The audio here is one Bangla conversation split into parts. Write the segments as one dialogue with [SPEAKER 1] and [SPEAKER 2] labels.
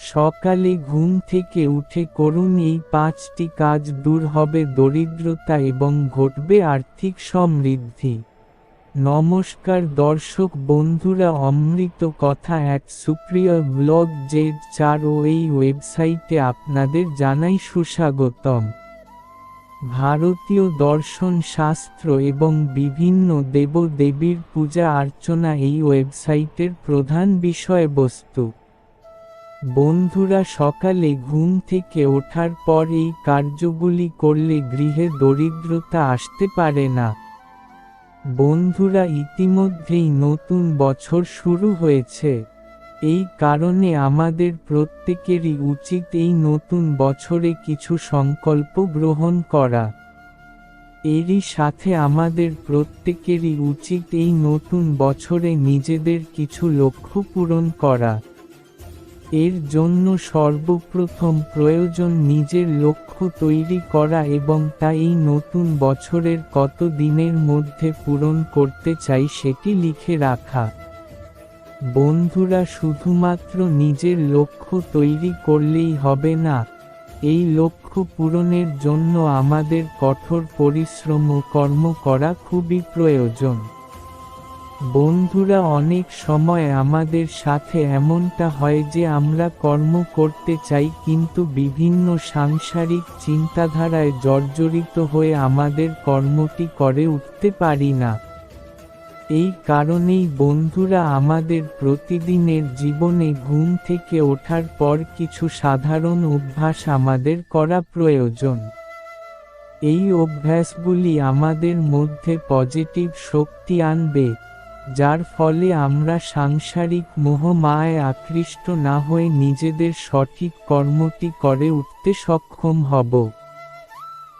[SPEAKER 1] সকালে ঘুম থেকে উঠে করুন এই পাঁচটি কাজ দূর হবে দরিদ্রতা এবং ঘটবে আর্থিক সমৃদ্ধি। নমস্কার দর্শক বন্ধুরা, অমৃত কথা এক সুপ্রিয় ব্লগ জেড চার ও এই ওয়েবসাইটে আপনাদের জানাই সুস্বাগতম। ভারতীয় দর্শন শাস্ত্র এবং বিভিন্ন দেবদেবীর পূজা অর্চনা এই ওয়েবসাইটের প্রধান বিষয়বস্তু। বন্ধুরা সকালে ঘুম থেকে ওঠার পর এই কার্যগুলি করলে গৃহে দরিদ্রতা আসতে পারে না। বন্ধুরা, ইতিমধ্যেই নতুন বছর শুরু হয়েছে। এই কারণে আমাদের প্রত্যেকেরই উচিত এই নতুন বছরে কিছু সংকল্প গ্রহণ করা। এরই সাথে আমাদের প্রত্যেকেরই উচিত এই নতুন বছরে নিজেদের কিছু লক্ষ্য পূরণ করা। এর জন্য সর্বপ্রথম প্রয়োজন নিজের লক্ষ্য তৈরি করা এবং তা এই নতুন বছরের কত দিনের মধ্যে পূরণ করতে চাই সেটি লিখে রাখা। বন্ধুরা, শুধুমাত্র নিজের লক্ষ্য তৈরি করলেই হবে না, এই লক্ষ্য পূরণের জন্য আমাদের কঠোর পরিশ্রম ও কর্ম করা খুবই প্রয়োজন। বন্ধুরা, অনেক সময় আমাদের সাথে এমনটা হয় যে আমরা কর্ম করতে চাই কিন্তু বিভিন্ন সাংসারিক চিন্তাধারায় জর্জরিত হয়ে আমাদের কর্মটি করে উঠতে পারি না। এই কারণেই বন্ধুরা, আমাদের প্রতিদিনের জীবনে ঘুম থেকে ওঠার পর কিছু সাধারণ অভ্যাস আমাদের করা প্রয়োজন। এই অভ্যাসগুলি আমাদের মধ্যে পজিটিভ শক্তি আনবে। যার ফলে আমরা সাংসারিক মোহমায় আকৃষ্ট না হয়ে নিজেদের সঠিক কর্মটি করে উঠতে সক্ষম হব।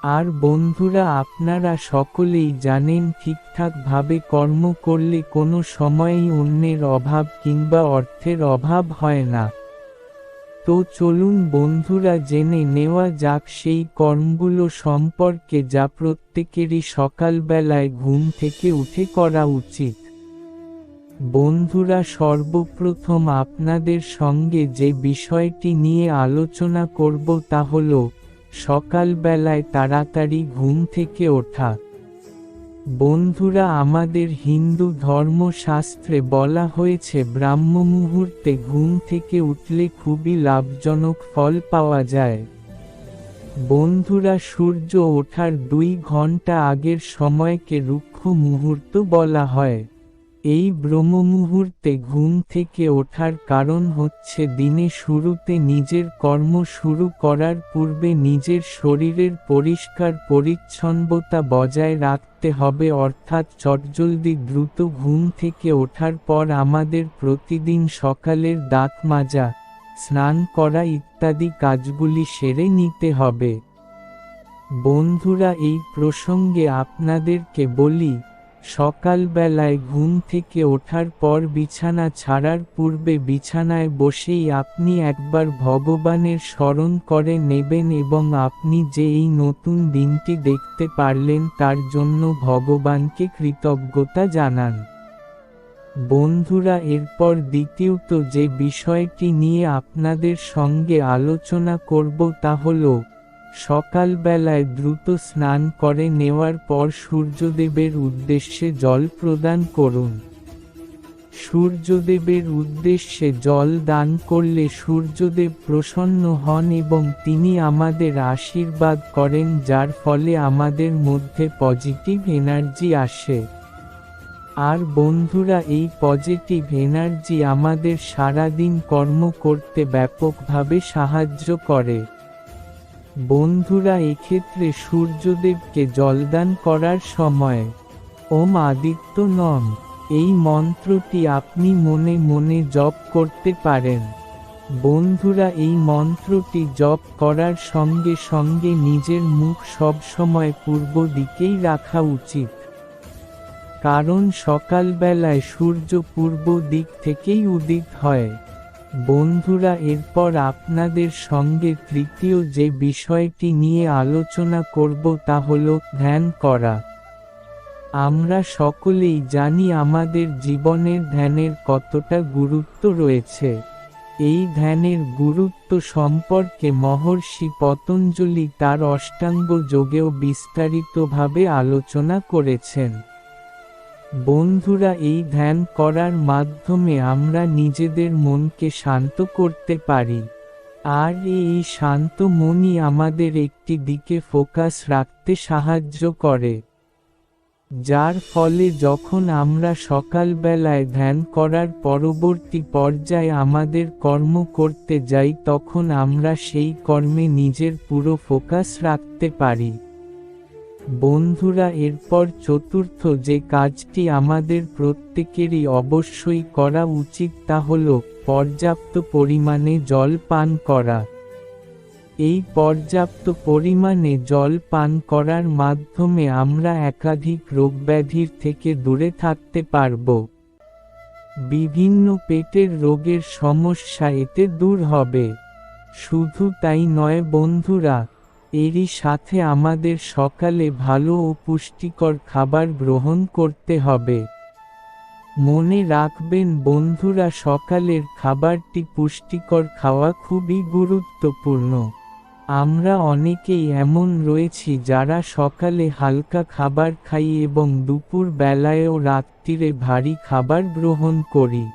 [SPEAKER 1] আর বন্ধুরা, আপনারা সকলেই জানেন ঠিকঠাকভাবে কর্ম করলে কোনো সময়েই অন্যের অভাব কিংবা অর্থের অভাব হয় না। তো চলুন বন্ধুরা, জেনে নেওয়া যাক সেই কর্মগুলো সম্পর্কে যা প্রত্যেকেরই সকালবেলায় ঘুম থেকে উঠে করা উচিত। বন্ধুরা, সর্বপ্রথম আপনাদের সঙ্গে যে বিষয়টি নিয়ে আলোচনা করব তা হল, সকালবেলায় তাড়াতাড়ি ঘুম থেকে ওঠা। বন্ধুরা, আমাদের হিন্দু ধর্মশাস্ত্রে বলা হয়েছে, ব্রাহ্ম মুহূর্তে ঘুম থেকে উঠলে খুবই লাভজনক ফল পাওয়া যায়। বন্ধুরা, সূর্য ওঠার দুই ঘণ্টা আগের সময়কে রুক্ষ মুহূর্ত বলা হয়। এই ব্রহ্মমুহূর্তে ঘুম থেকে ওঠার কারণ হচ্ছে দিনে শুরুতে নিজের কর্ম শুরু করার পূর্বে নিজের শরীরের পরিষ্কার পরিচ্ছন্নতা বজায় রাখতে হবে, অর্থাৎ চটজলদি দ্রুত ঘুম থেকে ওঠার পর আমাদের প্রতিদিন সকালের দাঁত মাজা, স্নান করা ইত্যাদি কাজগুলি সেরে নিতে হবে। বন্ধুরা, এই প্রসঙ্গে আপনাদেরকে বলি সকালবেলায় ঘুম থেকে ওঠার পর বিছানা ছাড়ার পূর্বে বিছানায় বসেই আপনি একবার ভগবানের স্মরণ করে নেবেন এবং আপনি যে এই নতুন দিনটি দেখতে পারলেন তার জন্য ভগবানকে কৃতজ্ঞতা জানান। বন্ধুরা, এরপর দ্বিতীয়ত যে বিষয়টি নিয়ে আপনাদের সঙ্গে আলোচনা করব তা হলো সকালবেলায় দ্রুত স্নান করে নেওয়ার পর সূর্যদেবের উদ্দেশ্যে জল প্রদান করুন। সূর্যদেবের উদ্দেশ্যে জল দান করলে সূর্যদেব প্রসন্ন হন এবং তিনি আমাদের আশীর্বাদ করেন, যার ফলে আমাদের মধ্যে পজিটিভ এনার্জি আসে। আর বন্ধুরা, এই পজিটিভ এনার্জি আমাদের সারাদিন কর্ম করতে ব্যাপকভাবে সাহায্য করে। বন্ধুরা, এক্ষেত্রে সূর্যদেবকে জলদান করার সময় ওম আদিত্য নম। এই মন্ত্রটি আপনি মনে মনে জপ করতে পারেন। বন্ধুরা, এই মন্ত্রটি জপ করার সঙ্গে সঙ্গে নিজের মুখ সবসময় পূর্ব দিকেই রাখা উচিত। কারণ সকালবেলায় সূর্য পূর্ব দিক থেকেই উদিত হয়। বন্ধুরা, এরপর আপনাদের সঙ্গে তৃতীয় যে বিষয়টি নিয়ে আলোচনা করব তা হল ধ্যান করা। আমরা সকলেই জানি আমাদের জীবনের ধ্যানের কতটা গুরুত্ব রয়েছে। এই ধ্যানের গুরুত্ব সম্পর্কে মহর্ষি পতঞ্জলি তার অষ্টাঙ্গ যোগেও বিস্তারিতভাবে আলোচনা করেছেন। বন্ধুরা, এই ধ্যান করার মাধ্যমে আমরা নিজেদের মনকে শান্ত করতে পারি। আর এই শান্ত মনই আমাদের একটি দিকে ফোকাস রাখতে সাহায্য করে। যার ফলে যখন আমরা সকালবেলায় ধ্যান করার পরবর্তী পর্যায়ে আমাদের কর্ম করতে যাই, তখন আমরা সেই কর্মে নিজের পুরো ফোকাস রাখতে পারি। বন্ধুরা, এরপর চতুর্থ যে কাজটি আমাদের প্রত্যেকেরই অবশ্যই করা উচিত তা হল পর্যাপ্ত পরিমাণে জল পান করা। এই পর্যাপ্ত পরিমাণে জল পান করার মাধ্যমে আমরা একাধিক রোগব্যাধির থেকে দূরে থাকতে পারব। বিভিন্ন পেটের রোগের সমস্যা এতে দূর হবে। শুধু তাই নয় বন্ধুরা এরই সাথে আমাদের সকালে ভালো ও পুষ্টিকর খাবার গ্রহণ করতে হবে। মনে রাখবেন বন্ধুরা, সকালের খাবারটি পুষ্টিকর খাওয়া খুবই গুরুত্বপূর্ণ। আমরা অনেকেই এমন রয়েছি যারা সকালে হালকা খাবার খাই এবং দুপুর বেলায়ও রাত্রিরে ভারী খাবার গ্রহণ করি।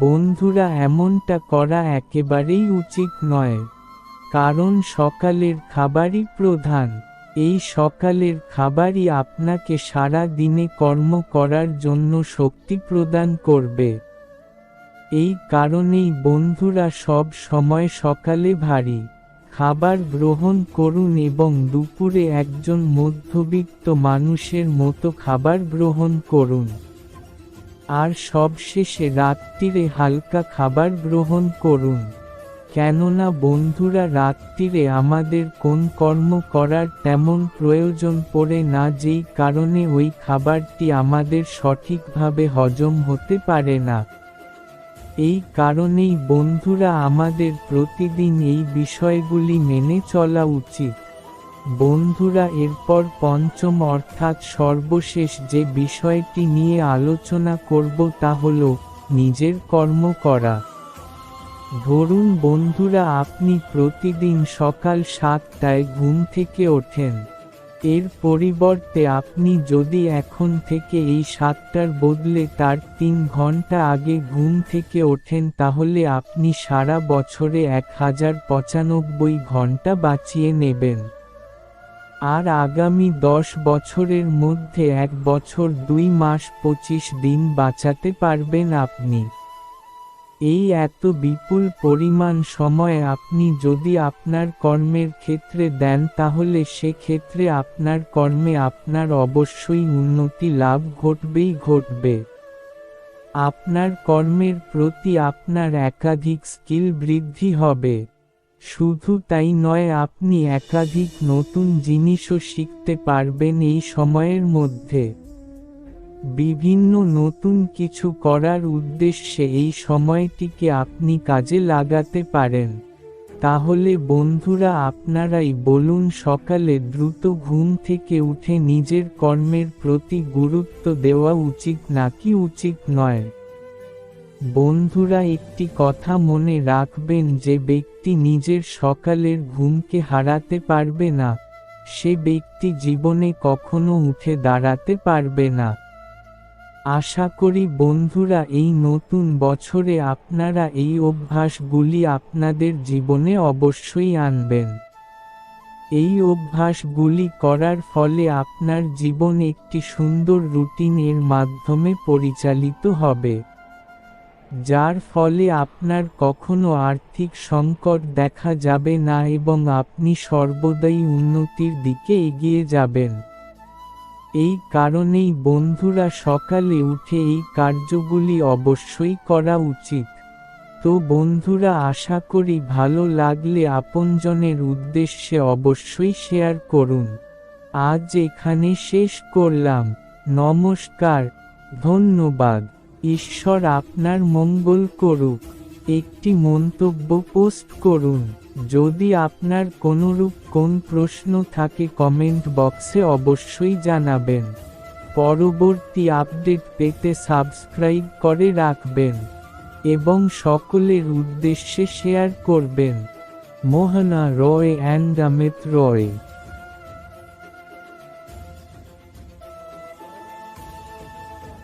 [SPEAKER 1] বন্ধুরা, এমনটা করা একেবারেই উচিত নয়। কারণ সকালের খাবারই প্রধান। এই সকালের খাবারই আপনাকে সারা দিনে কর্ম করার জন্য শক্তি প্রদান করবে। এই কারণেই বন্ধুরা সব সময় সকালে ভারী খাবার গ্রহণ করুন এবং দুপুরে একজন মধ্যবিত্ত মানুষের মতো খাবার গ্রহণ করুন। আর সবশেষে রাত্রিরে হালকা খাবার গ্রহণ করুন। কেননা বন্ধুরা রাত্রিরে আমাদের কোন কর্ম করার তেমন প্রয়োজন পড়ে না যেই কারণে ওই খাবারটি আমাদের সঠিকভাবে হজম হতে পারে না। এই কারণেই বন্ধুরা আমাদের প্রতিদিন এই বিষয়গুলি মেনে চলা উচিত। বন্ধুরা এরপর পঞ্চম অর্থাৎ সর্বশেষ যে বিষয়টি নিয়ে আলোচনা করব তা হল, নিজের কর্ম করা। ধরুন বন্ধুরা আপনি প্রতিদিন সকাল সাতটায় ঘুম থেকে ওঠেন। এর পরিবর্তে আপনি যদি এখন থেকে এই সাতটার বদলে তার তিন ঘণ্টা আগে ঘুম থেকে ওঠেন তাহলে আপনি সারা বছরে এক হাজার পঁচানব্বই ঘণ্টা বাঁচিয়ে নেবেন। আর আগামী দশ বছরের মধ্যে এক বছর দুই মাস পঁচিশ দিন বাঁচাতে পারবেন আপনি। এই এত বিপুল পরিমাণ সময় আপনি যদি আপনার কর্মের ক্ষেত্রে দেন তাহলে সেক্ষেত্রে আপনার কর্মে আপনার অবশ্যই উন্নতি লাভ ঘটবেই ঘটবে। আপনার কর্মের প্রতি আপনার একাধিক স্কিল বৃদ্ধি হবে। শুধু তাই নয়, আপনি একাধিক নতুন জিনিসও শিখতে পারবেন এই সময়ের মধ্যে। বিভিন্ন নতুন কিছু করার উদ্দেশ্যে এই সময়টিকে আপনি কাজে লাগাতে পারেন। তাহলে বন্ধুরা আপনারাই বলুন সকালে দ্রুত ঘুম থেকে উঠে নিজের কর্মের প্রতি গুরুত্ব দেওয়া উচিত নাকি উচিত নয়? বন্ধুরা একটি কথা মনে রাখবেন যে ব্যক্তি নিজের সকালের ঘুমকে হারাতে পারবে না। সে ব্যক্তি জীবনে কখনো উঠে দাঁড়াতে পারবে না। আশা করি বন্ধুরা, এই নতুন বছরে আপনারা এই অভ্যাসগুলি আপনাদের জীবনে অবশ্যই আনবেন। এই অভ্যাসগুলি করার ফলে আপনার জীবন একটি সুন্দর রুটিনের মাধ্যমে পরিচালিত হবে, যার ফলে আপনার কখনো আর্থিক সংকট দেখা যাবে না এবং আপনি সর্বদাই উন্নতির দিকে এগিয়ে যাবেন। এই কারণেই বন্ধুরা সকালে উঠে এই কার্যগুলি অবশ্যই করা উচিত। তো বন্ধুরা, আশা করি ভালো লাগলে আপনজনের উদ্দেশ্যে অবশ্যই শেয়ার করুন। আজ এখানে শেষ করলাম। নমস্কার। ধন্যবাদ। ঈশ্বর আপনার মঙ্গল করুক। একটি মন্তব্য পোস্ট করুন। যদি আপনার কোনরূপ কোন প্রশ্ন থাকে কমেন্ট বক্সে অবশ্যই জানাবেন। পরবর্তী আপডেট পেতে সাবস্ক্রাইব করে রাখবেন এবং সকলের উদ্দেশ্যে শেয়ার করবেন। মোহনা রয় অ্যান্ড রয়।